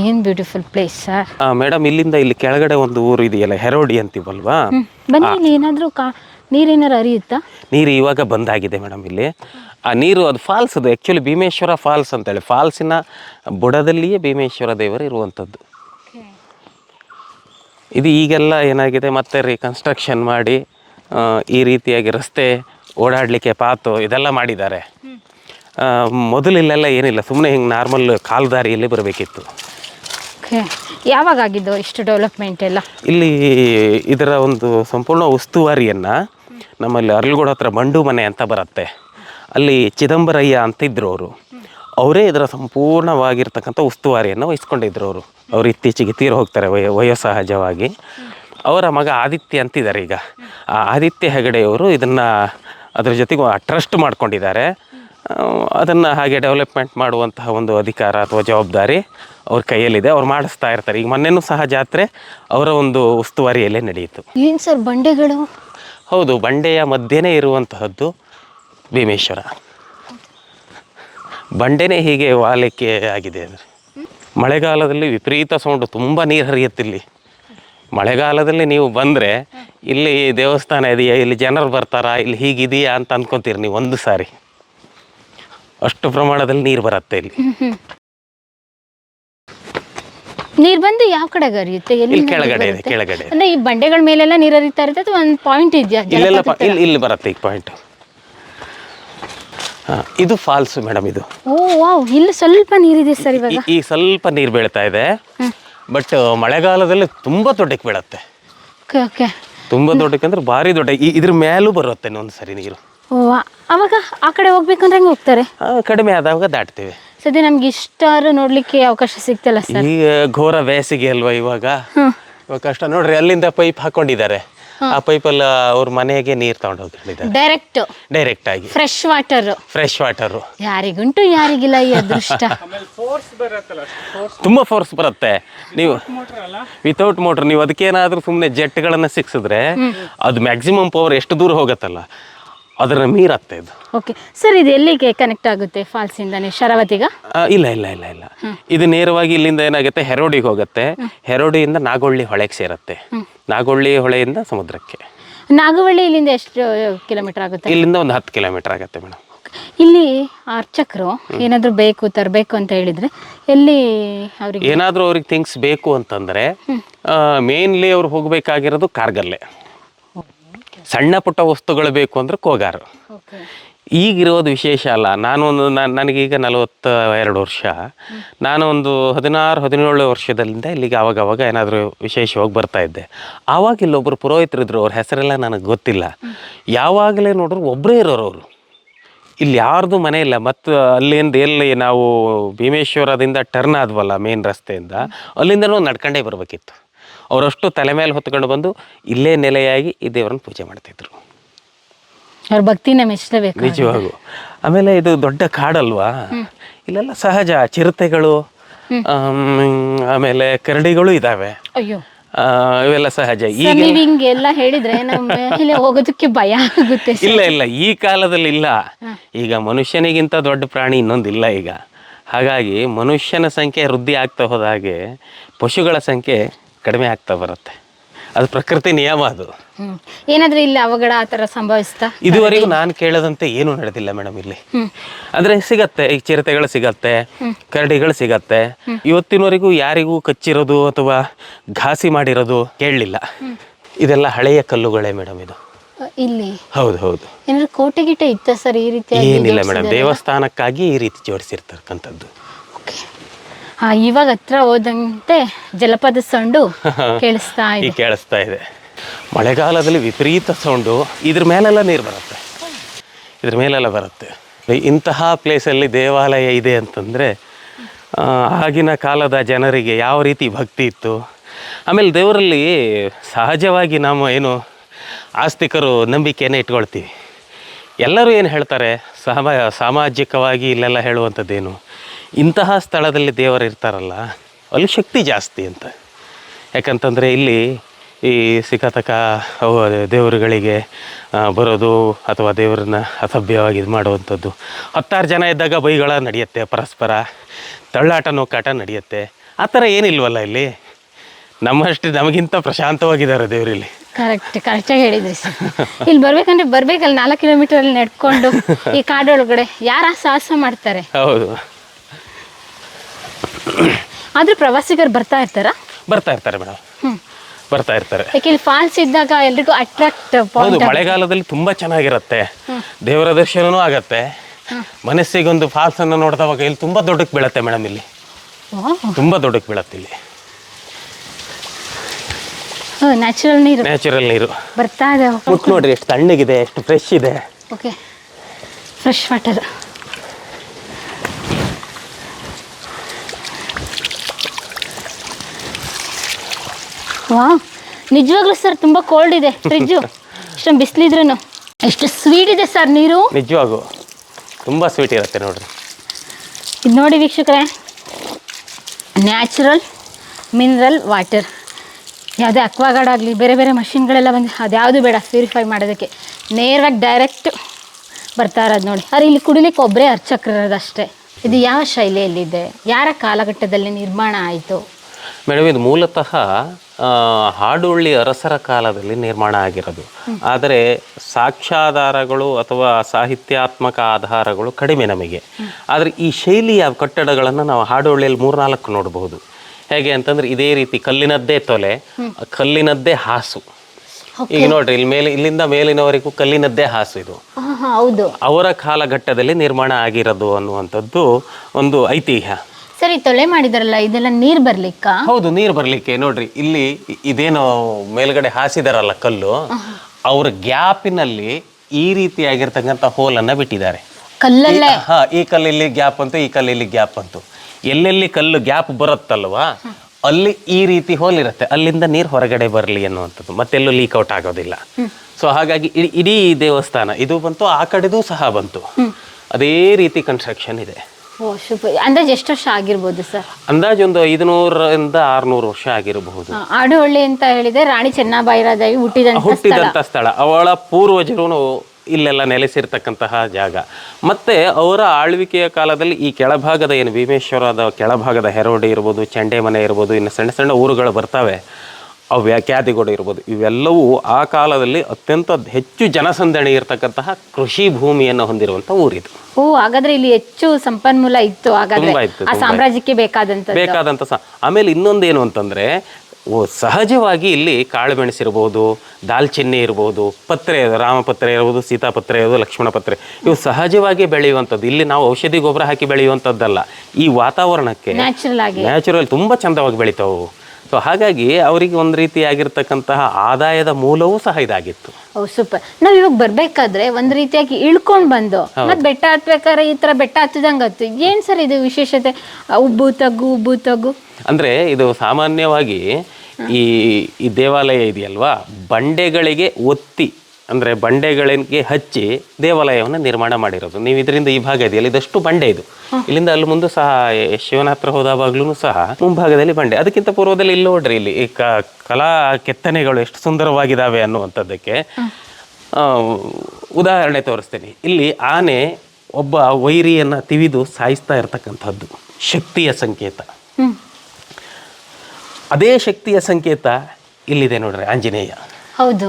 ಏನು ಬ್ಯೂಟಿಫುಲ್ ಪ್ಲೇಸ್ ಸರ್ ಮೇಡಮ್ ಇಲ್ಲಿಂದ ಇಲ್ಲಿ ಕೆಳಗಡೆ ಒಂದು ಊರು ಇದೆಯಲ್ಲ ಹೆರೋಡಿ ಅಂತೀವಲ್ವಾ? ಬನ್ನಿ ಇಲ್ಲಿ ಏನಾದರೂ ಕಾ ನೀರೇನಾರು ಅರಿಯುತ್ತಾ ನೀರು ಇವಾಗ ಬಂದಾಗಿದೆ ಮೇಡಮ್ ಇಲ್ಲಿ. ಆ ನೀರು ಅದು ಫಾಲ್ಸ್ ಅದು ಆ್ಯಕ್ಚುಲಿ ಭೀಮೇಶ್ವರ ಫಾಲ್ಸ್ ಅಂತೇಳಿ. ಫಾಲ್ಸಿನ ಬುಡದಲ್ಲಿಯೇ ಭೀಮೇಶ್ವರ ದೇವರು ಇರುವಂಥದ್ದು. ಇದು ಈಗೆಲ್ಲ ಏನಾಗಿದೆ ಮತ್ತೆ ರೀಕನ್ಸ್ಟ್ರಕ್ಷನ್ ಮಾಡಿ ಈ ರೀತಿಯಾಗಿ ರಸ್ತೆ ಓಡಾಡಲಿಕ್ಕೆ ಪಾತು ಇದೆಲ್ಲ ಮಾಡಿದ್ದಾರೆ. ಮೊದಲಿಲ್ಲೆಲ್ಲ ಏನಿಲ್ಲ ಸುಮ್ಮನೆ ಹಿಂಗೆ ನಾರ್ಮಲ್ ಕಾಲ್ದಾರಿಯಲ್ಲಿ ಬರಬೇಕಿತ್ತು. ಯಾವಾಗ ಆಗಿದ್ದು ಇಷ್ಟು ಡೆವಲಪ್ಮೆಂಟ್ ಎಲ್ಲ? ಇಲ್ಲಿ ಇದರ ಒಂದು ಸಂಪೂರ್ಣ ಉಸ್ತುವಾರಿಯನ್ನು ನಮ್ಮಲ್ಲಿ ಅರಳಗೋಡ ಹತ್ರ ಮಂಡು ಮನೆ ಅಂತ ಬರುತ್ತೆ. ಅಲ್ಲಿ ಚಿದಂಬರಯ್ಯ ಅಂತಿದ್ರು ಅವರು ಅವರೇ ಇದರ ಸಂಪೂರ್ಣವಾಗಿರ್ತಕ್ಕಂಥ ಉಸ್ತುವಾರಿಯನ್ನು ವಹಿಸ್ಕೊಂಡಿದ್ರು ಅವರು ಅವರು ಇತ್ತೀಚೆಗೆ ತೀರು ಹೋಗ್ತಾರೆ ವಯ ವಯೋಸಹಜವಾಗಿ ಅವರ ಮಗ ಆದಿತ್ಯ ಅಂತಿದ್ದಾರೆ ಈಗ. ಆ ಆದಿತ್ಯ ಹೆಗಡೆಯವರು ಇದನ್ನು ಅದರ ಜೊತೆಗೆ ಟ್ರಸ್ಟ್ ಮಾಡ್ಕೊಂಡಿದ್ದಾರೆ. ಅದನ್ನು ಹಾಗೆ ಡೆವಲಪ್ಮೆಂಟ್ ಮಾಡುವಂತಹ ಒಂದು ಅಧಿಕಾರ ಅಥವಾ ಜವಾಬ್ದಾರಿ ಅವ್ರ ಕೈಯಲ್ಲಿದೆ. ಅವ್ರು ಮಾಡಿಸ್ತಾ ಇರ್ತಾರೆ. ಈಗ ಮೊನ್ನೆನೂ ಸಹ ಜಾತ್ರೆ ಅವರ ಒಂದು ಉಸ್ತುವಾರಿಯಲ್ಲೇ ನಡೆಯಿತು. ಏನು ಸರ್ ಬಂಡೆಗಳು? ಹೌದು, ಬಂಡೆಯ ಮಧ್ಯೆನೇ ಇರುವಂತಹದ್ದು ಭೀಮೇಶ್ವರ. ಬಂಡೆನೇ ಹೀಗೆ ವಾಲಿಕೆ ಆಗಿದೆ ಅಂದರೆ. ಮಳೆಗಾಲದಲ್ಲಿ ವಿಪರೀತ ಸೌಂಡು ತುಂಬ ನೀರು ಹರಿಯುತ್ತಿಲ್ಲಿ ಮಳೆಗಾಲದಲ್ಲಿ ನೀವು ಬಂದರೆ ಇಲ್ಲಿ ದೇವಸ್ಥಾನ ಇದೆಯಾ, ಇಲ್ಲಿ ಜನರು ಬರ್ತಾರಾ, ಇಲ್ಲಿ ಹೀಗಿದೆಯಾ ಅಂತ ಅಂದ್ಕೊತೀರಿ ನೀವು ಒಂದು ಸಾರಿ. ಅಷ್ಟು ಪ್ರಮಾಣದಲ್ಲಿ ನೀರು ಬರುತ್ತೆ ಇಲ್ಲಿ. ನೀರು ಬಂದು ಯಾವ ಕಡೆ ಹರಿಯುತ್ತೆ? ಎಲ್ಲಿ ಇಲ್ಲಿ ಕೆಳಗಡೆ ಇದೆ ಕೆಳಗಡೆ ಅಂದ್ರೆ ಈ ಬಂಡೆಗಳ ಮೇಲೆಲ್ಲ ನೀರು ಹರಿತಾ ಇರುತ್ತೆ ಅಥವಾ ಒಂದು ಪಾಯಿಂಟ್ ಇದೆಯಾ? ಇಲ್ಲೆಲ್ಲ ಪ- ಇಲ್ಲಿ ಇಲ್ಲಿ ಬರುತ್ತೆ ಈಗ ಪಾಯಿಂಟ್ ಇದು ಫಾಲ್ಸ್ ಮೇಡಮ್ ಇದು. ಓ ವಾವ್ ಇಲ್ಲಿ ಸ್ವಲ್ಪ ನೀರಿದೆ ಸರ್ ಇವಾಗ. ಈ- ಈ ಸ್ವಲ್ಪ ನೀರು ಬೀಳ್ತಾ ಇದೆ. ಬಟ್ ಮಳೆಗಾಲದಲ್ಲಿ ತುಂಬಾ ದೊಡ್ಡಕ್ಕೆ ಬೀಳತ್ತೆ. Okay okay. ತುಂಬ ದೊಡ್ಡಕ್ಕೆ ಅಂದ್ರೆ ಭಾರಿ ದೊಡ್ಡ ಈ- ಇದ್ರ ಮೇಲೂ ಬರುತ್ತೆ ಇನ್ನೊಂದು ಸರಿ ನೀರು. ಓ ಅವಾಗ ಆ ಕಡೆ ಹೋಗ್ಬೇಕಂದ್ರೆ ಹೆಂಗೆ ಹೋಗ್ತಾರೆ? ಆ, ಕಡಿಮೆ ಆದಾಗ ದಾಟ್ತೇವೆ. ಸದ್ಯ ನಮ್ಗೆ ಇಷ್ಟಾರು ನೋಡ್ಲಿಕ್ಕೆ ಅವಕಾಶ ಸಿಗ್ತಲ್ಲ ಸರ್? ಈಗ ಘೋರ ಬೇಸಿಗೆ ಅಲ್ವಾ ಇವಾಗ? ಇವಾಗ ಕಷ್ಟ. ನೋಡ್ರಿ ಅಲ್ಲಿಂದ ಪೈಪ್ ಹಾಕೊಂಡಿದ್ದಾರೆ. ಆ ಪೈಪಲ್ಲಿ ಅವ್ರ ಮನೆಗೆ ನೀರು ತಗೊಂಡು ಹೋಗಿದ್ದಾರೆ ಡೈರೆಕ್ಟ್ ಡೈರೆಕ್ಟ್ ಆಗಿ. ಫ್ರೆಶ್ ವಾಟರ್ ಫ್ರೆಶ್ ವಾಟರ್ ಯಾರಿಗುಂಟು ಯಾರಿಗಿಲ್ಲ ಈ ಅದೃಷ್ಟ. [LAUGHS] ತುಂಬಾ ಫೋರ್ಸ್ ಬರುತ್ತೆ. ನೀವು ವಿತೌಟ್ ಮೋಟರ್ ನೀವು ಅದಕ್ಕೇನಾದ್ರೂ ಸುಮ್ಮನೆ ಜೆಟ್ಗಳನ್ನ ಸಿಕ್ಸಿದ್ರೆ ಅದು ಮ್ಯಾಕ್ಸಿಮಮ್ ಪವರ್ ಎಷ್ಟು ದೂರ ಹೋಗುತ್ತಲ್ಲ. ಅದರ ಮೀರತ್ತೆ ಇದು. ಓಕೆ ಸರ್ ಇದು ಎಲ್ಲಿಗೆ ಕನೆಕ್ಟ್ ಆಗುತ್ತೆ ಫಾಲ್ಸ್ ಇಂದ ನೀವು ಶರಾವತಿಗ ಆ, ಇಲ್ಲ ಇಲ್ಲ ಇಲ್ಲ ಇಲ್ಲ. ಇದು ನೇರವಾಗಿ ಇಲ್ಲಿಂದ ಏನಾಗುತ್ತೆ ಹೆರೋಡಿಗೆ ಹೋಗುತ್ತೆ. ಹೆರೋಡಿಯಿಂದ ನಾಗೊಳ್ಳಿ ಹೊಳೆಗೆ ಸೇರುತ್ತೆ. ನಾಗೊಳ್ಳಿ ಹೊಳೆಯಿಂದ ಸಮುದ್ರಕ್ಕೆ. ನಾಗವಳ್ಳಿ ಇಲ್ಲಿಂದ ಎಷ್ಟು ಕಿಲೋಮೀಟರ್ ಆಗುತ್ತೆ? ಇಲ್ಲಿಂದ ಒಂದು ಹತ್ತು ಕಿಲೋಮೀಟರ್ ಆಗುತ್ತೆ ಮೇಡಮ್ ಇಲ್ಲಿ ಅರ್ಚಕರು ಏನಾದರೂ ಬೇಕು ತರಬೇಕು ಅಂತ ಹೇಳಿದ್ರೆ ಎಲ್ಲಿ ಅವ್ರಿಗೆ? ಏನಾದರೂ ಅವ್ರಿಗೆ ಥಿಂಗ್ಸ್ ಬೇಕು ಅಂತಂದರೆ ಮೇನ್ಲಿ ಅವ್ರು ಹೋಗಬೇಕಾಗಿರೋದು ಕಾರ್ಗಲ್ಲೇ. ಸಣ್ಣ ಪುಟ್ಟ ವಸ್ತುಗಳು ಬೇಕು ಅಂದ್ರೆ ಕೋಗಾರು. ಈಗಿರೋದು ವಿಶೇಷ ಅಲ್ಲ ನಾನು ಒಂದು ನಾನು ನನಗೀಗ ನಲವತ್ತ ಎರಡು ವರ್ಷ. ನಾನು ಒಂದು ಹದಿನಾರು ಹದಿನೇಳು ವರ್ಷದಿಂದ ಇಲ್ಲಿಗೆ ಅವಾಗ ಅವಾಗ ಏನಾದರೂ ವಿಶೇಷವಾಗಿ ಬರ್ತಾ ಇದ್ದೆ. ಆವಾಗ ಇಲ್ಲೊಬ್ಬರು ಪುರೋಹಿತರಿದ್ರು ಅವ್ರ ಹೆಸರೆಲ್ಲ ನನಗೆ ಗೊತ್ತಿಲ್ಲ. ಯಾವಾಗಲೇ ನೋಡ್ರು ಒಬ್ಬರೇ ಇರೋರು ಅವರು. ಇಲ್ಲಿ ಯಾರ್ದು ಮನೆ ಇಲ್ಲ. ಮತ್ತು ಅಲ್ಲಿಂದ ಎಲ್ಲಿ ನಾವು ಭೀಮೇಶ್ವರದಿಂದ ಟರ್ನ್ ಆದ್ವಲ್ಲ ಮೇನ್ ರಸ್ತೆಯಿಂದ ಅಲ್ಲಿಂದನೂ ನಡ್ಕೊಂಡೇ ಬರಬೇಕಿತ್ತು. ಅವರಷ್ಟು ತಲೆ ಮೇಲೆ ಹೊತ್ಕೊಂಡು ಬಂದು ಇಲ್ಲೇ ನೆಲೆಯಾಗಿ ಈ ದೇವರನ್ನು ಪೂಜೆ ಮಾಡ್ತಿದ್ರು ಅವ್ರ ಭಕ್ತಿನ ಮೆಚ್ಚಲೇಬೇಕು ನಿಜವಾಗೂ. ಆಮೇಲೆ ಇದು ದೊಡ್ಡ ಕಾಡಲ್ವಾ? ಇಲ್ಲೆಲ್ಲ ಸಹಜ ಚಿರತೆಗಳು ಆಮೇಲೆ ಕರಡಿಗಳು ಇದಾವೆ. ಅಯ್ಯೋ. ಇವೆಲ್ಲ ಸಹಜ. ಈಗ ಎಲ್ಲ ಹಿಂಗೆಲ್ಲ ಹೇಳಿದ್ರೆ ನಮ್ಮ ಹೋಗೋದಕ್ಕೆ ಭಯ ಆಗುತ್ತೆ ಇಲ್ಲ ಇಲ್ಲ. ಈ ಕಾಲದಲ್ಲಿ ಇಲ್ಲ. ಈಗ ಮನುಷ್ಯನಿಗಿಂತ ದೊಡ್ಡ ಪ್ರಾಣಿ ಇನ್ನೊಂದಿಲ್ಲ ಈಗ. ಹಾಗಾಗಿ ಮನುಷ್ಯನ ಸಂಖ್ಯೆ ವೃದ್ಧಿ ಆಗ್ತಾ ಹೋದಾಗೆ ಪಶುಗಳ ಸಂಖ್ಯೆ ಕಡಿಮೆ ಆಗ್ತಾ ಬರುತ್ತೆ. ಅದು ಪ್ರಕೃತಿ ನಿಯಮ ಅದು. ಏನಾದ್ರೂ ಇಲ್ಲಿ ಅವಘಡ ಆ ಥರ ಸಂಭವಿಸ್ತಾ? ಇದುವರೆಗೂ ನಾನು ಕೇಳದಂತೆ ಏನೂ ನಡೆದಿಲ್ಲ ಮೇಡಮ್ ಇಲ್ಲಿ. ಅಂದ್ರೆ ಸಿಗತ್ತೆ ಈ ಚಿರತೆಗಳು ಸಿಗತ್ತೆ ಕರಡಿಗಳು ಸಿಗತ್ತೆ. ಇವತ್ತಿನವರೆಗೂ ಯಾರಿಗೂ ಕಚ್ಚಿರೋದು ಅಥವಾ ಘಾಸಿ ಮಾಡಿರೋದು ಕೇಳಲಿಲ್ಲ ಇದೆಲ್ಲ ಹಳೆಯ ಕಲ್ಲುಗಳೇ ಮೇಡಮ್ ಇದು. ಇಲ್ಲಿ? ಹೌದು ಹೌದು. ಏನಾದ್ರು ಕೋಟೆ ಗಿಟ ಇತ್ತ ಸರ್ ಈ ರೀತಿ ಏನಿಲ್ಲ ಮೇಡಮ್. ದೇವಸ್ಥಾನಕ್ಕಾಗಿ ಈ ರೀತಿ ಜೋಡಿಸಿರ್ತಕ್ಕಂಥದ್ದು. ಇವಾಗ ಹತ್ರ ಹೋದಂತೆ ಜಲಪಾತ ಸೌಂಡು [LAUGHS] ಕೇಳಿಸ್ತಾ ಇದೆ. ಕೇಳಿಸ್ತಾ ಇದೆ. ಮಳೆಗಾಲದಲ್ಲಿ ವಿಪರೀತ ಸೌಂಡು ಇದ್ರ ಮೇಲೆಲ್ಲ ನೀರು ಬರುತ್ತೆ. ಇದ್ರ ಮೇಲೆಲ್ಲ ಬರುತ್ತೆ. ಇಂತಹ ಪ್ಲೇಸಲ್ಲಿ ದೇವಾಲಯ ಇದೆ ಅಂತಂದರೆ ಆಗಿನ ಕಾಲದ ಜನರಿಗೆ ಯಾವ ರೀತಿ ಭಕ್ತಿ ಇತ್ತು? ಆಮೇಲೆ ದೇವರಲ್ಲಿ ಸಹಜವಾಗಿ ನಾವು ಏನು ಆಸ್ತಿಕರು ನಂಬಿಕೆಯನ್ನು ಇಟ್ಕೊಳ್ತೀವಿ. ಎಲ್ಲರೂ ಏನು ಹೇಳ್ತಾರೆ? ಸಾಮ ಸಾಮಾಜಿಕವಾಗಿ ಇಲ್ಲೆಲ್ಲ ಹೇಳುವಂಥದ್ದೇನು? ಇಂತಹ ಸ್ಥಳದಲ್ಲಿ ದೇವರು ಇರ್ತಾರಲ್ಲ ಅಲ್ಲಿ ಶಕ್ತಿ ಜಾಸ್ತಿ ಅಂತ. ಯಾಕಂತಂದರೆ ಇಲ್ಲಿ ಈ ಸಿಕ್ಕತಕ್ಕ ಅವು ದೇವರುಗಳಿಗೆ ಬರೋದು ಅಥವಾ ದೇವರನ್ನ ಅಸಭ್ಯವಾಗಿ ಇದು ಮಾಡುವಂಥದ್ದು. ಹತ್ತಾರು ಜನ ಇದ್ದಾಗ ಬೈಗಳ ನಡೆಯುತ್ತೆ ಪರಸ್ಪರ ತಳ್ಳಾಟ ನೋಕಾಟ ನಡೆಯುತ್ತೆ. ಆ ಥರ ಏನಿಲ್ವಲ್ಲ ಇಲ್ಲಿ? ನಮ್ಮಷ್ಟು ನಮಗಿಂತ ಪ್ರಶಾಂತವಾಗಿದ್ದಾರೆ ದೇವರಲ್ಲಿ. ಕರೆಕ್ಟ್ ಕರೆಕ್ಟಾಗಿ ಹೇಳಿದ್ರಿ ಸರ್. ಇಲ್ಲಿ ಬರ್ಬೇಕಂದ್ರೆ ಬರ್ಬೇಕಲ್ಲ ನಾಲ್ಕು ಕಿಲೋಮೀಟರ್ ಅಲ್ಲಿ ನಡ್ಕೊಂಡು ಈ ಕಾಡೊಳಗಡೆ ಯಾರ ಸಾಹಸ ಮಾಡ್ತಾರೆ? ಹೌದು. ಆದ್ರೂ ಪ್ರವಾಸಿಗರು ಬರ್ತಾ ಇರ್ತಾರ? ಬರ್ತಾ ಇರ್ತಾರೆ ಮೇಡಮ್. ಬರ್ತಾ ಇರ್ತಾರೆ. ಯಾಕೆ ಇಲ್ಲಿ ಫಾಲ್ಸ್ ಇದ್ದಾಗ ಎಲ್ರಿಗೂ ಅಟ್ರಾಕ್ಟ್ ಹೌದು ಮಳೆಗಾಲದಲ್ಲಿ ತುಂಬಾ ಚೆನ್ನಾಗಿರುತ್ತೆ. ದೇವರ ದರ್ಶನನೂ ಆಗತ್ತೆ. ಮನಸ್ಸಿಗೊಂದು ಫಾಲ್ಸ್ ಅನ್ನು ನೋಡಿದವಾಗ ಇಲ್ಲಿ ತುಂಬಾ ದೊಡ್ಡಕ್ಕೆ ಬೀಳತ್ತೆ ಮೇಡಮ್ ಇಲ್ಲಿ. ತುಂಬಾ ದೊಡ್ಡಕ್ಕೆ ಬೀಳತ್ತೆ ಇಲ್ಲಿ. ನ್ಯಾಚುರಲ್ ನೀರು. ನ್ಯಾಚುರಲ್ ನೀರು. ಬರ್ತಾ ಇದೆ. ಮುಟ್ ನೋಡ್ರಿ ಎಷ್ಟು ತಣ್ಣಗಿದೆ ಎಷ್ಟು ಫ್ರೆಶ್ ಇದೆ. ಓಕೆ ಫ್ರೆಶ್ ವಾಟರ್ ವಾ ನಿಜವಾಗ್ಲೂ ಸರ್ ತುಂಬ ಕೋಲ್ಡ್ ಇದೆ ಫ್ರಿಜ್ ಇಷ್ಟೊಂದು ಬಿಸಿಲಿದ್ರೂ ಎಷ್ಟು ಸ್ವೀಟ್ ಇದೆ ಸರ್ ನೀರು. ನಿಜವಾಗೂ ತುಂಬಾ ಸ್ವೀಟ್ ಇರುತ್ತೆ ನೋಡ್ರಿ. ಇದು ನೋಡಿ ವೀಕ್ಷಕರೇ. ನ್ಯಾಚುರಲ್ ಮಿನರಲ್ ವಾಟರ್ ಯಾವುದೇ ಅಕ್ವಾಗಾರ್ಡ್ ಆಗಲಿ ಬೇರೆ ಬೇರೆ ಮಷಿನ್ಗಳೆಲ್ಲ ಬಂದು ಅದ್ಯಾವುದು ಬೇಡ ಪ್ಯೂರಿಫೈ ಮಾಡೋದಕ್ಕೆ. ನೇರವಾಗಿ ಡೈರೆಕ್ಟ್ ಬರ್ತಾ ಇರೋದು ನೋಡಿ. ಅರೆ ಇಲ್ಲಿ ಕುಡಿಲಿಕ್ಕೆ ಒಬ್ಬರೇ ಅರ್ಚಕ್ರ ಅಷ್ಟೇ. ಇದು ಯಾವ ಶೈಲಿಯಲ್ಲಿದೆ? ಯಾರ ಕಾಲಘಟ್ಟದಲ್ಲಿ ನಿರ್ಮಾಣ ಆಯಿತು? ಮೇಡಮ್ ಇದು ಮೂಲತಃ ಹಾಡುಳ್ಳಿ ಅರಸರ ಕಾಲದಲ್ಲಿ ನಿರ್ಮಾಣ ಆಗಿರೋದು. ಆದರೆ ಸಾಕ್ಷ್ಯಾಧಾರಗಳು ಅಥವಾ ಸಾಹಿತ್ಯಾತ್ಮಕ ಆಧಾರಗಳು ಕಡಿಮೆ ನಮಗೆ. ಆದರೆ ಈ ಶೈಲಿಯ ಕಟ್ಟಡಗಳನ್ನು ನಾವು ಹಾಡುಳ್ಳಿಯಲ್ಲಿ ಮೂರ್ನಾಲ್ಕು ನೋಡಬಹುದು. ಹೇಗೆ ಅಂತಂದ್ರೆ ಇದೇ ರೀತಿ ಕಲ್ಲಿನದ್ದೇ ತೊಲೆ ಕಲ್ಲಿನದ್ದೇ ಹಾಸು. ಈಗ ನೋಡ್ರಿ ಇಲ್ಲಿ ಮೇಲೆ ಇಲ್ಲಿಂದ ಮೇಲಿನವರೆಗೂ ಕಲ್ಲಿನದ್ದೇ ಹಾಸು ಇದು. ಅವರ ಕಾಲಘಟ್ಟದಲ್ಲಿ ನಿರ್ಮಾಣ ಆಗಿರೋದು ಅನ್ನುವಂಥದ್ದು ಒಂದು ಐತಿಹ್ಯ. ಸರಿ ತೊಳೆ ಮಾಡಿದಾರಲ್ಲ ಇದೆಲ್ಲ ನೀರ್ ಬರ್ಲಿಕ್ಕ? ಹೌದು ನೀರು ಬರ್ಲಿಕ್ಕೆ. ನೋಡ್ರಿ ಇಲ್ಲಿ ಇ- ಇದೇನು ಮೇಲ್ಗಡೆ ಹಾಸಿದಾರಲ್ಲ ಕಲ್ಲು. ಅವ್ರ ಗ್ಯಾಪಿನಲ್ಲಿ ಈ ರೀತಿಯಾಗಿರ್ತಕ್ಕಂಥ ಹೋಲನ್ನ ಬಿಟ್ಟಿದ್ದಾರೆ. ಕಲ್ಲಲ್ಲೇ? ಈ- ಹಾ ಈ ಕಲ್ಲಲ್ಲಿ ಗ್ಯಾಪ್ ಅಂತು ಈ ಕಲ್ಲಿಲ್ಲಿ ಗ್ಯಾಪ್ ಅಂತು. ಎಲ್ಲೆಲ್ಲಿ ಕಲ್ಲು ಗ್ಯಾಪ್ ಬರುತ್ತಲ್ವಾ ಅಲ್ಲಿ ಈ ರೀತಿ ಹೋಲ್ ಇರುತ್ತೆ ಅಲ್ಲಿಂದ ನೀರು ಹೊರಗಡೆ ಬರಲಿ ಅನ್ನುವಂಥದ್ದು. ಮತ್ತೆಲ್ಲೂ ಲೀಕ್ ಔಟ್ ಆಗೋದಿಲ್ಲ. ಸೊ ಹಾಗಾಗಿ ಇಡೀ ಇಡೀ ದೇವಸ್ಥಾನ ಇದು ಬಂತು ಆ ಕಡೆದು ಸಹ ಬಂತು. ಅದೇ ರೀತಿ ಕನ್ಸ್ಟ್ರಕ್ಷನ್ ಇದೆ. ಓ ಅಂದಾಜ್ ಎಷ್ಟು ವರ್ಷ ಆಗಿರ್ಬೋದು ಸರ್? ಅಂದಾಜು ಒಂದು ಐದುನೂರರಿಂದ ಆರುನೂರು ವರ್ಷ ಆಗಿರಬಹುದು. ಆಡುಹಳ್ಳಿ ಅಂತ ಹೇಳಿದ್ರೆ ರಾಣಿ ಚೆನ್ನಬಾಯಿರಾದಾಗಿ ಹುಟ್ಟಿದಂತ ಸ್ಥಳ. ಹುಟ್ಟಿದಂಥ ಸ್ಥಳ. ಅವಳ ಪೂರ್ವಜರು ಇಲ್ಲೆಲ್ಲ ನೆಲೆಸಿರ್ತಕ್ಕಂತಹ ಜಾಗ. ಮತ್ತೆ ಅವರ ಆಳ್ವಿಕೆಯ ಕಾಲದಲ್ಲಿ ಈ ಕೆಳಭಾಗದ ಏನು ಭೀಮೇಶ್ವರದ ಕೆಳಭಾಗದ ಹೆರೋಡಿ ಇರ್ಬೋದು ಚಂಡೆ ಮನೆ ಇರ್ಬೋದು ಇನ್ನು ಸಣ್ಣ ಸಣ್ಣ ಊರುಗಳು ಬರ್ತವೆ. ಅವು ವ್ಯಾಖ್ಯಾತಿಗಳು ಇರ್ಬೋದು. ಇವೆಲ್ಲವೂ ಆ ಕಾಲದಲ್ಲಿ ಅತ್ಯಂತ ಹೆಚ್ಚು ಜನಸಂದಣಿ ಇರತಕ್ಕಂತಹ ಕೃಷಿ ಭೂಮಿಯನ್ನು ಹೊಂದಿರುವಂತ ಊರಿದು. ಓ ಹಾಗಾದ್ರೆ ಇಲ್ಲಿ ಹೆಚ್ಚು ಸಂಪನ್ಮೂಲ ಇತ್ತು ಹಾಗಾದ್ರೆ. ತುಂಬಾ ಇತ್ತು, ಆ ತುಂಬಾ ಸಾಮ್ರಾಜ್ಯಕ್ಕೆ ಬೇಕಾದಂತ ಬೇಕಾದಂಥ ಸಹ ಆಮೇಲೆ ಇನ್ನೊಂದೇನು ಓ ಸಹಜವಾಗಿ ಇಲ್ಲಿ ಕಾಳು ಮೆಣಸಿರ್ಬೋದು ದಾಲ್ಚಿನ್ನಿ ಇರ್ಬೋದು ಪತ್ರೆ ರಾಮಪತ್ರೆ ಇರ್ಬೋದು ಸೀತಾಪತ್ರೆ ಇರ್ಬೋದು ಲಕ್ಷ್ಮಣ ಪತ್ರೆ ಇವು ಸಹಜವಾಗಿ ಬೆಳೆಯುವಂಥದ್ದು. ಇಲ್ಲಿ ನಾವು ಔಷಧಿ ಗೊಬ್ಬರ ಹಾಕಿ ಬೆಳೆಯುವಂಥದ್ದಲ್ಲ. ಈ ವಾತಾವರಣಕ್ಕೆ ನ್ಯಾಚುರಲ್ ಆಗಿ. ನ್ಯಾಚುರಲ್ ತುಂಬ ಚಂದವಾಗಿ ಬೆಳಿತಾವು. ಸೊ ಹಾಗಾಗಿ ಅವರಿಗೆ ಒಂದು ರೀತಿಯಾಗಿರ್ತಕ್ಕಂತಹ ಆದಾಯದ ಮೂಲವೂ ಸಹ ಇದಾಗಿತ್ತು. ಓ ಸೂಪರ್ ನಾವ್ ಇವಾಗ ಬರ್ಬೇಕಾದ್ರೆ ಒಂದ್ ರೀತಿಯಾಗಿ ಇಳ್ಕೊಂಡ್ ಬಂದು ಮತ್ ಬೆಟ್ಟ ಹತ್ಬೇಕಾದ್ರೆ ಈ ತರ ಬೆಟ್ಟ ಹತ್ತದಂಗತ್ತು ಏನ್ ಸರ್ ಇದು ವಿಶೇಷತೆ? ಆ, ಉಬ್ಬು ತಗ್ಗು ಉಬ್ಬು ತಗ್ಗು. ಅಂದ್ರೆ ಇದು ಸಾಮಾನ್ಯವಾಗಿ ಈ ಈ ದೇವಾಲಯ ಇದೆಯಲ್ವಾ? ಬಂಡೆಗಳಿಗೆ ಒತ್ತಿ ಅಂದರೆ ಬಂಡೆಗಳಿಗೆ ಹಚ್ಚಿ ದೇವಾಲಯವನ್ನು ನಿರ್ಮಾಣ ಮಾಡಿರೋದು. ನೀವು ಇದರಿಂದ ಈ ಭಾಗ ಇದೆಯಲ್ಲ? ಇದಷ್ಟು ಬಂಡೆ ಇದು. ಇಲ್ಲಿಂದ ಅಲ್ಲಿ ಮುಂದೆ ಸಹ ಶಿವನ ಹತ್ರ ಹೋದಾವಾಗ್ಲೂ ಸಹ ಮುಂಭಾಗದಲ್ಲಿ ಬಂಡೆ. ಅದಕ್ಕಿಂತ ಪೂರ್ವದಲ್ಲಿ ಇಲ್ಲಿ ನೋಡ್ರಿ ಇಲ್ಲಿ ಈ ಕಲಾ ಕೆತ್ತನೆಗಳು ಎಷ್ಟು ಸುಂದರವಾಗಿದ್ದಾವೆ ಅನ್ನುವಂಥದ್ದಕ್ಕೆ ಉದಾಹರಣೆ ತೋರಿಸ್ತೀನಿ. ಇಲ್ಲಿ ಆನೆ ಒಬ್ಬ ವೈರಿಯನ್ನು ತಿವಿದು ಸಾಯಿಸ್ತಾ ಇರತಕ್ಕಂಥದ್ದು. ಶಕ್ತಿಯ ಸಂಕೇತ. ಅದೇ ಶಕ್ತಿಯ ಸಂಕೇತ ಇಲ್ಲಿದೆ ನೋಡ್ರಿ ಆಂಜನೇಯ. ಹೌದು.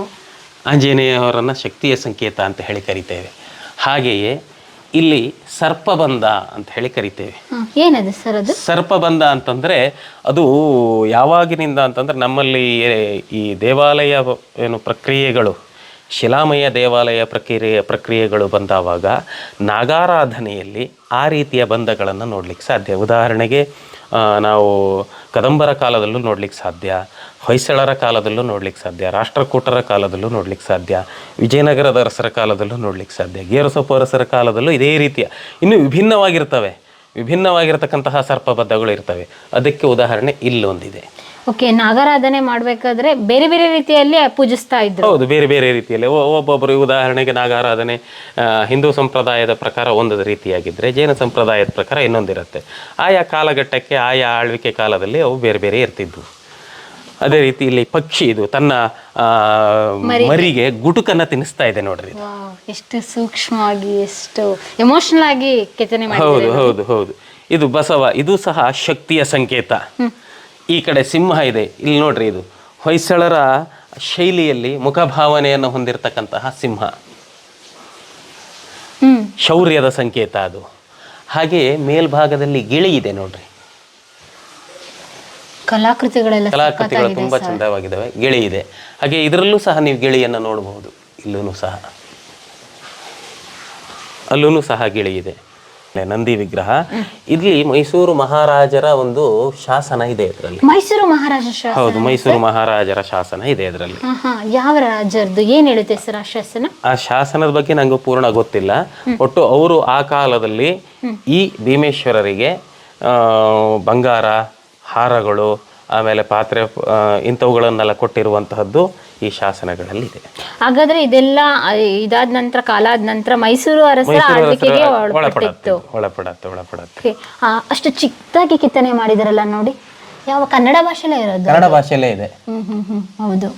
ಆಂಜನೇಯವರನ್ನು ಶಕ್ತಿಯ ಸಂಕೇತ ಅಂತ ಹೇಳಿ ಕರಿತೇವೆ. ಹಾಗೆಯೇ ಇಲ್ಲಿ ಸರ್ಪಬಂಧ ಅಂತ ಹೇಳಿ ಕರಿತೇವೆ. ಏನದು ಸರ್ ಅದು? ಸರ್ಪಬಂಧ ಅಂತಂದರೆ ಅದು ಯಾವಾಗಿನಿಂದ ಅಂತಂದ್ರೆ ನಮ್ಮಲ್ಲಿ ಈ ದೇವಾಲಯ ಏನು ಪ್ರಕ್ರಿಯೆಗಳು ಶಿಲಾಮಯ ದೇವಾಲಯ ಪ್ರಕ್ರಿಯೆ ಪ್ರಕ್ರಿಯೆಗಳು ಬಂದಾವಾಗ ನಾಗಾರಾಧನೆಯಲ್ಲಿ ಆ ರೀತಿಯ ಬಂಧಗಳನ್ನು ನೋಡಲಿಕ್ಕೆ ಸಾಧ್ಯ. ಉದಾಹರಣೆಗೆ ನಾವು ಕದಂಬರ ಕಾಲದಲ್ಲೂ ನೋಡಲಿಕ್ಕೆ ಸಾಧ್ಯ. ಹೊಯ್ಸಳರ ಕಾಲದಲ್ಲೂ ನೋಡ್ಲಿಕ್ಕೆ ಸಾಧ್ಯ ರಾಷ್ಟ್ರಕೂಟರ ಕಾಲದಲ್ಲೂ ನೋಡ್ಲಿಕ್ಕೆ ಸಾಧ್ಯ ವಿಜಯನಗರದ ಅರಸರ ಕಾಲದಲ್ಲೂ ನೋಡ್ಲಿಕ್ಕೆ ಸಾಧ್ಯ ಗೇರುಸೊಪ್ಪು ಅರಸರ ಕಾಲದಲ್ಲೂ ಇದೇ ರೀತಿಯ ಇನ್ನು ವಿಭಿನ್ನವಾಗಿರ್ತವೆ ವಿಭಿನ್ನವಾಗಿರತಕ್ಕಂತಹ ಸರ್ಪಬದ್ಧಗಳು ಇರ್ತವೆ. ಅದಕ್ಕೆ ಉದಾಹರಣೆ ಇಲ್ಲೊಂದಿದೆ. ಓಕೆ ನಾಗಾರಾಧನೆ ಮಾಡಬೇಕಾದ್ರೆ ಬೇರೆ ಬೇರೆ ರೀತಿಯಲ್ಲಿ ಪೂಜಿಸ್ತಾ ಇದ್ರು. ಹೌದು ಬೇರೆ ಬೇರೆ ರೀತಿಯಲ್ಲಿ. ಒ- ಒಬ್ಬೊಬ್ಬರು ಉದಾಹರಣೆಗೆ ನಾಗಾರಾಧನೆ ಹಿಂದೂ ಸಂಪ್ರದಾಯದ ಪ್ರಕಾರ ಒಂದು ರೀತಿಯಾಗಿದ್ದರೆ ಜೈನ ಸಂಪ್ರದಾಯದ ಪ್ರಕಾರ ಇನ್ನೊಂದಿರುತ್ತೆ. ಆಯಾ ಕಾಲಘಟ್ಟಕ್ಕೆ ಆಯಾ ಆಳ್ವಿಕೆ ಕಾಲದಲ್ಲಿ ಅವು ಬೇರೆ ಬೇರೆ ಇರ್ತಿದ್ವು. ಅದೇ ರೀತಿ ಇಲ್ಲಿ ಪಕ್ಷಿ ಇದು ತನ್ನ ಮರಿಗೆ. ಗುಟುಕನ್ನ ತಿನ್ನಿಸ್ತಾ ಇದೆ ನೋಡ್ರಿ. ಎಷ್ಟು ಸೂಕ್ಷ್ಮವಾಗಿ ಎಷ್ಟು ಎಮೋಷನಲ್ ಆಗಿ ಕೆತ್ತನೆ ಹೌದು ಹೌದು ಹೌದು. ಇದು ಬಸವ ಇದು ಸಹ ಶಕ್ತಿಯ ಸಂಕೇತ. ಈ ಕಡೆ ಸಿಂಹ ಇದೆ. ಇಲ್ಲಿ ನೋಡ್ರಿ ಇದು. ಹೊಯ್ಸಳರ ಶೈಲಿಯಲ್ಲಿ ಮುಖಭಾವನೆಯನ್ನು ಹೊಂದಿರತಕ್ಕಂತಹ ಸಿಂಹ. ಶೌರ್ಯದ ಸಂಕೇತ ಅದು. ಹಾಗೆಯೇ ಮೇಲ್ಭಾಗದಲ್ಲಿ ಗಿಳಿ ಇದೆ ನೋಡ್ರಿ. ಕಲಾಕೃತಿಗಳೆಲ್ಲ ಕಲಾಕೃತಿಗಳು ತುಂಬಾ ಚಂದವಾಗಿದ್ದಾವೆ. ಗಿಳಿ ಇದೆ. ಹಾಗೆ ಇದರಲ್ಲೂ ಸಹ ನೀವು ಗಿಳಿಯನ್ನು ನೋಡಬಹುದು. ಇಲ್ಲೂ ಸಹ. ಅಲ್ಲೂ ಸಹ ಗಿಳಿ ಇದೆ. ನಂದಿ ವಿಗ್ರಹ. ಇಲ್ಲಿ ಮೈಸೂರು ಮಹಾರಾಜರ ಒಂದು ಶಾಸನ ಇದೆ ಇದರಲ್ಲಿ. ಮೈಸೂರು ಮಹಾರಾಜ ಹೌದು ಮೈಸೂರು ಮಹಾರಾಜರ ಶಾಸನ ಇದೆ ಇದರಲ್ಲಿ. ಯಾವ ರಾಜರದು ಏನ್ ಹೇಳುತ್ತೆ ಸರ್ ಆ ಶಾಸನ? ಆ ಶಾಸನದ ಬಗ್ಗೆ ನಂಗೆ ಪೂರ್ಣ ಗೊತ್ತಿಲ್ಲ. ಒಟ್ಟು ಅವರು ಆ ಕಾಲದಲ್ಲಿ ಈ ಭೀಮೇಶ್ವರರಿಗೆ ಬಂಗಾರ ಹಾರಗಳು ಆಮೇಲೆ ಪಾತ್ರೆ ಇಂಥವುಗಳನ್ನೆಲ್ಲ ಕೊಟ್ಟಿರುವಂತಹದ್ದು ಈ ಶಾಸನಗಳಲ್ಲಿ ಇದೆ ಹಾಗಾದ್ರೆ ಇದೆಲ್ಲ ಇದಾದ ನಂತರ ಕಾಲ ಆದ ನಂತರ ಮೈಸೂರು ಅರಸರ ಆಳ್ವಿಕೆಗೆ ಒಳಪಡತ್ತೆ ಒಳಪಟ್ಟಿತ್ತು. ಒಳಪಡತ್ತೆ ಒಳಪಡತ್ತೆ ಅಷ್ಟು ಚಿಕ್ಕದಾಗಿ ಕಿತ್ತನೆ ಮಾಡಿದಾರಲ್ಲ ನೋಡಿ. ಯಾವ ಕನ್ನಡ ಭಾಷೆಲೇ ಇರೋದು. ಕನ್ನಡ ಭಾಷೆಯಲ್ಲೇ ಇದೆ. ಹೌದು.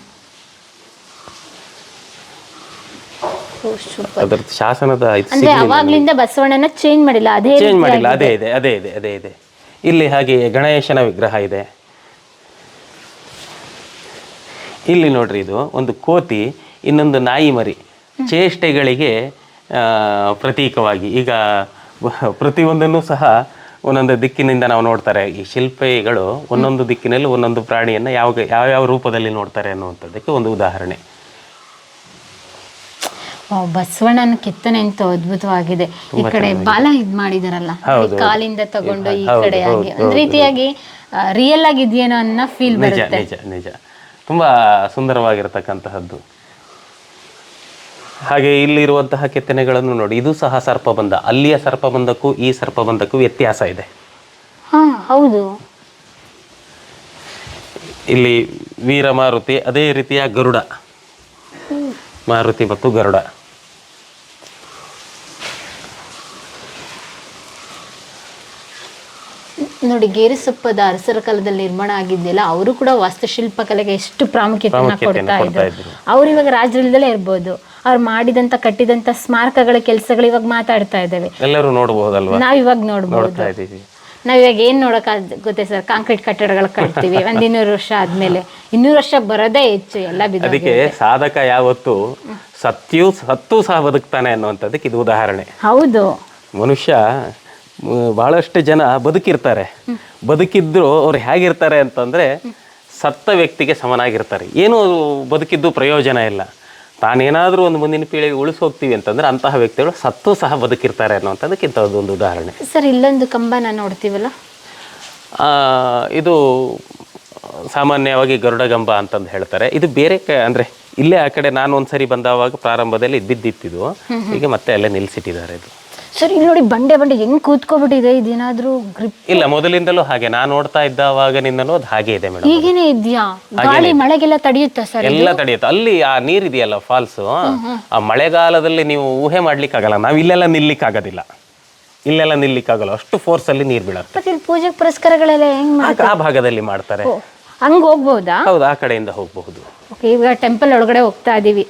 ಶಾಸನದ ಅಂದ್ರೆ ಅವಾಗ್ಲಿಂದ ಬಸವಣ್ಣನ ಚೇಂಜ್ ಮಾಡಿಲ್ಲ ಅದೇ ಚೇಂಜ್ ಮಾಡಿಲ್ಲ ಅದೇ ಇದೆ ಅದೇ ಇದೆ ಅದೇ ಇದೆ. ಇಲ್ಲಿ ಹಾಗೆ ಗಣೇಶನ ವಿಗ್ರಹ ಇದೆ. ಇಲ್ಲಿ ನೋಡ್ರಿ ಇದು ಒಂದು ಕೋತಿ ಇನ್ನೊಂದು ನಾಯಿ ಮರಿ. ಚೇಷ್ಟೆಗಳಿಗೆ ಪ್ರತೀಕವಾಗಿ. ಈಗ ಪ್ರತಿಯೊಂದನ್ನು ಸಹ ಒಂದೊಂದು ದಿಕ್ಕಿನಿಂದ ನಾವು ನೋಡ್ತಾರೆ. ಈ ಶಿಲ್ಪಿಗಳು ಒಂದೊಂದು ದಿಕ್ಕಿನಲ್ಲಿ ಒಂದೊಂದು ಪ್ರಾಣಿಯನ್ನು ಯಾವ ಯಾವ ರೂಪದಲ್ಲಿ ನೋಡ್ತಾರೆ ಅನ್ನುವಂಥದ್ದಕ್ಕೆ ಒಂದು ಉದಾಹರಣೆ. ಬಸವಣ್ಣನ ಕೆತ್ತನೆ ಅಂತೂ ಅದ್ಭುತವಾಗಿದೆ. ಈ ಕಡೆ ಬಾಲ ಇದ್ ಮಾಡಿದಾರಲ್ಲ ಕಾಲಿಂದ ತಗೊಂಡು ಈ ಕಡೆ ಆಗಿ ಒಂದ್ ರೀತಿಯಾಗಿ ರಿಯಲ್ ಆಗಿದೆಯೇನೋ ಅನ್ನೋ ಫೀಲ್ ನಿಜ ಬರುತ್ತೆ. ನಿಜ ನಿಜ. ತುಂಬ ಸುಂದರವಾಗಿರತಕ್ಕಂತಹದ್ದು. ಹಾಗೆ ಇಲ್ಲಿರುವಂತಹ ಕೆತ್ತನೆಗಳನ್ನು ನೋಡಿ ಇದು ಸಹ ಸರ್ಪಬಂಧ. ಅಲ್ಲಿಯ ಸರ್ಪಬಂಧಕ್ಕೂ ಈ ಸರ್ಪಬಂಧಕ್ಕೂ ವ್ಯತ್ಯಾಸ ಇದೆ. ಹಾ ಹೌದು. ಇಲ್ಲಿ ವೀರ ಮಾರುತಿ ಅದೇ ರೀತಿಯ ಗರುಡ. ಮಾರುತಿ ಮತ್ತು ಗರುಡ. ನೋಡಿ ಗೇರಿಸಪ್ಪದ ಅರಸರ ಕಾಲದಲ್ಲಿ ನಿರ್ಮಾಣ ಆಗಿದ್ದಿಲ್ಲ ಅವರು ಕೂಡ ವಾಸ್ತುಶಿಲ್ಪ ಕಲೆಗೆ ಎಷ್ಟು ಪ್ರಾಮುಖ್ಯತೆಯನ್ನ ಕೊಡ್ತಾ ಇದ್ರು. ಅವ್ರು ಇವಾಗ ರಾಜ್ಯದಲ್ಲೇ ಇರ್ಬೋದು. ಅವ್ರು ಮಾಡಿದಂತ ಕಟ್ಟಿದಂತ ಸ್ಮಾರಕಗಳ ಕೆಲಸಗಳು ಇವಾಗ ಮಾತಾಡ್ತಾ ಇದ್ದಾವೆ. ಎಲ್ಲರೂ ನೋಡಬಹುದಲ್ವಾ ನಾವ್ ಇವಾಗ ಇದ್ದೀವಿ. ನಾವ್ ಇವಾಗ ಏನು ನೋಡೋಕೆ ಗೊತ್ತೇ ಸರ್? ಕಾಂಕ್ರೀಟ್ ಕಟ್ಟಡಗಳು ಕಟ್ತೀವಿ. ಒಂದು ಇನ್ನೂರು ವರ್ಷ ಆದ್ಮೇಲೆ. ಇನ್ನೂರು ವರ್ಷ ಬರೋದೇ ಹೆಚ್ಚು ಎಲ್ಲ ಬಿದ್ದು ಅದಕ್ಕೆ ಸಾಧಕ ಯಾವತ್ತು ಸತ್ಯೂ ಸತ್ತು ಸಹ ಬದುಕ್ತಾನೆ ಅನ್ನುವಂಥದ್ದಕ್ಕೆ ಇದು ಉದಾಹರಣೆ. ಹೌದು. ಮನುಷ್ಯ ಬಹಳಷ್ಟು ಜನ ಬದುಕಿರ್ತಾರೆ. ಬದುಕಿದ್ರು ಅವ್ರು ಹೇಗಿರ್ತಾರೆ ಅಂತಂದ್ರೆ ಸತ್ತ ವ್ಯಕ್ತಿಗೆ ಸಮನಾಗಿರ್ತಾರೆ. ಏನು ಬದುಕಿದ್ದು ಪ್ರಯೋಜನ ಇಲ್ಲ. ತಾನೇನಾದರೂ ಒಂದು ಮುಂದಿನ ಪೀಳಿಗೆ ಉಳಿಸಿ ಹೋಗ್ತೀವಿ ಅಂತಂದ್ರೆ ಅಂತಹ ವ್ಯಕ್ತಿಗಳು ಸತ್ತು ಸಹ ಬದುಕಿರ್ತಾರೆ ಅನ್ನುವಂಥದ್ದಕ್ಕೆ ಒಂದು ಉದಾಹರಣೆ. ಸರ್ ಇಲ್ಲೊಂದು ಕಂಬನ ನೋಡ್ತೀವಲ್ಲ? ಆ, ಇದು ಸಾಮಾನ್ಯವಾಗಿ ಗರುಡಗಂಬ ಅಂತಂದು ಹೇಳ್ತಾರೆ. ಇದು ಬೇರೆ ಕ ಅಂದರೆ ಇಲ್ಲೇ ಆ ಕಡೆ ನಾನು ಒಂದ್ಸರಿ ಬಂದಾವಾಗ ಪ್ರಾರಂಭದಲ್ಲಿ ಇದ್ದಿದ್ದಿತ್ತಿದ್ದು ಈಗ ಮತ್ತೆ ಅಲ್ಲೇ ನಿಲ್ಲಿಸಿಟ್ಟಿದ್ದಾರೆ ಇದು. ಸರ್ ಇಲ್ಲಿ ನೋಡಿ ಬಂಡೆ ಬಂಡೆ ಹೆಂಗ್ ಕೂತ್ಕೊಬಿಟ್ಟಿದೆ? ಇದೇನಾದ್ರೂ ಗ್ರಿಪ್ ಇಲ್ಲ ಮೊದಲಿಂದಲೂ ಹಾಗೆ. ನಾನು ನೋಡ್ತಾ ಇದ್ದವಾಗಿನಿಂದಲೂ ಅದು ಹಾಗೆ ಇದೆ ಮೇಡಮ್. ಈಗೇನೆ ಇದ್ಯಾ? ಗಾಳಿ ಮಳೆಗೆಲ್ಲ ತಡೆಯುತ್ತಾ ಸರ್ ಎಲ್ಲ ತಡೆಯುತ್ತೆ. ಅಲ್ಲಿ ಆ ನೀರಿದೆಯಲ್ಲ ಫಾಲ್ಸು? ಆ ಮಳೆಗಾಲದಲ್ಲಿ ನೀವು ಊಹೆ ಮಾಡ್ಲಿಕ್ಕಾಗಲ್ಲ. ನಾವು ಇಲ್ಲೆಲ್ಲ ನಿಲ್ಲಿಕ್ಕಾಗೋದಿಲ್ಲ. ಇಲ್ಲೆಲ್ಲ ನಿಲ್ಲಿಕ್ಕಾಗಲ್ಲ. ಅಷ್ಟು ಫೋರ್ಸ್ ಅಲ್ಲಿ ನೀರು ಬೀಳುತ್ತೆ. ಮತ್ತೆ ಇಲ್ಲಿ ಪೂಜೆ ಪುರಸ್ಕಾರಗಳೆಲ್ಲ ಹೆಂಗ್ ಆ- ಭಾಗದಲ್ಲಿ ಮಾಡ್ತಾರೆ. ಹಂಗ್ ಹೋಗ್ಬೋದಾ? ಹೌದು ಆ ಕಡೆಯಿಂದ ಹೋಗಬಹುದು. ಓಕೆ ಈಗ ಟೆಂಪಲ್ ಒಳಗಡೆ ಹೋಗ್ತಾ ಇದೀವಿ.